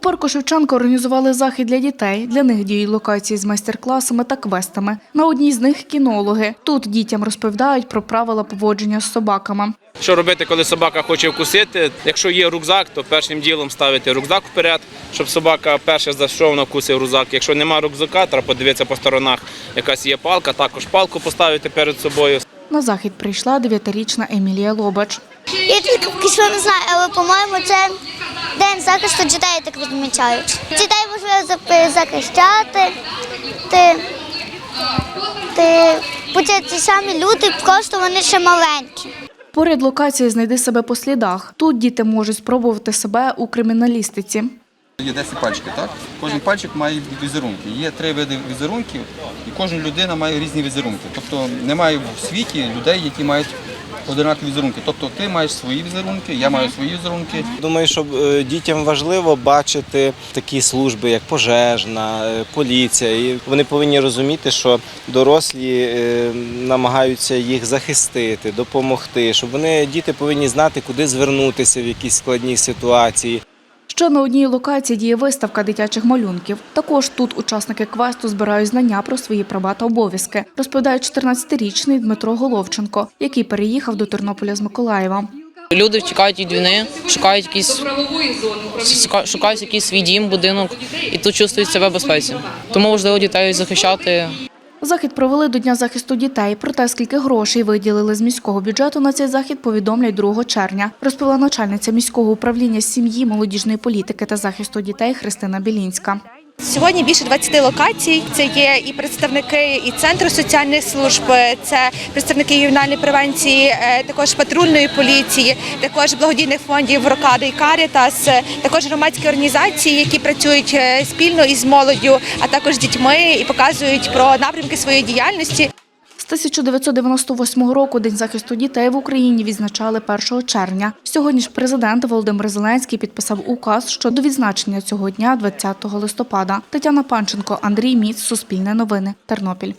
У парку Шевченка організували захід для дітей. Для них діють локації з майстер-класами та квестами. На одній з них кінологи. Тут дітям розповідають про правила поводження з собаками. Що робити, коли собака хоче вкусити? Якщо є рюкзак, то першим ділом ставити рюкзак вперед, щоб собака перше зайшов на вкусив рюкзак. Якщо немає рюкзака, треба подивитися по сторонах, якась є палка, також палку поставити перед собою. На захід прийшла дев'ятирічна Емілія Лобач. Я тільки поки що не знаю, але по-моєму це день захисту дітей так відмічають. Дітей можна захищати, ти, ти, будь ті самі люди, просто вони ще маленькі. Поряд локації знайди себе по слідах. Тут діти можуть спробувати себе у криміналістиці. Є 10 пальчиків, так? Кожен пальчик має візерунки. Є три види візерунків, і кожна людина має різні візерунки. Тобто немає в світі людей, які мають одинакові візерунки. Тобто ти маєш свої візерунки, я маю свої візерунки. Думаю, що е, дітям важливо бачити такі служби, як пожежна, е, поліція. І вони повинні розуміти, що дорослі е, намагаються їх захистити, допомогти. Щоб вони діти повинні знати, куди звернутися в якісь складні ситуації. Ще на одній локації діє виставка дитячих малюнків. Також тут учасники квесту збирають знання про свої права та обов'язки, розповідає 14-річний Дмитро Головченко, який переїхав до Тернополя з Миколаєва. Люди втікають від війни, шукають шука- шукають якийсь свій дім, будинок і тут чувствують себе безпеці. Тому важливо дітей захищати Захід провели до Дня захисту дітей. Про те, скільки грошей виділили з міського бюджету на цей захід, повідомлять 2 червня. Розповіла начальниця міського управління сім'ї, молодіжної політики та захисту дітей Христина Білінська. Сьогодні більше 20 локацій. Це є і представники і центру соціальних служб, це представники ювенальної превенції, е, також патрульної поліції, також благодійних фондів Рокада і Карітас, е, також громадські організації, які працюють е, спільно із молоддю, а також з дітьми і показують про напрямки своєї діяльності. З 1998 року День захисту дітей в Україні відзначали 1 червня. Сьогодні ж президент Володимир Зеленський підписав указ щодо відзначення цього дня 20 листопада. Тетяна Панченко, Андрій Міц, Суспільне новини, Тернопіль.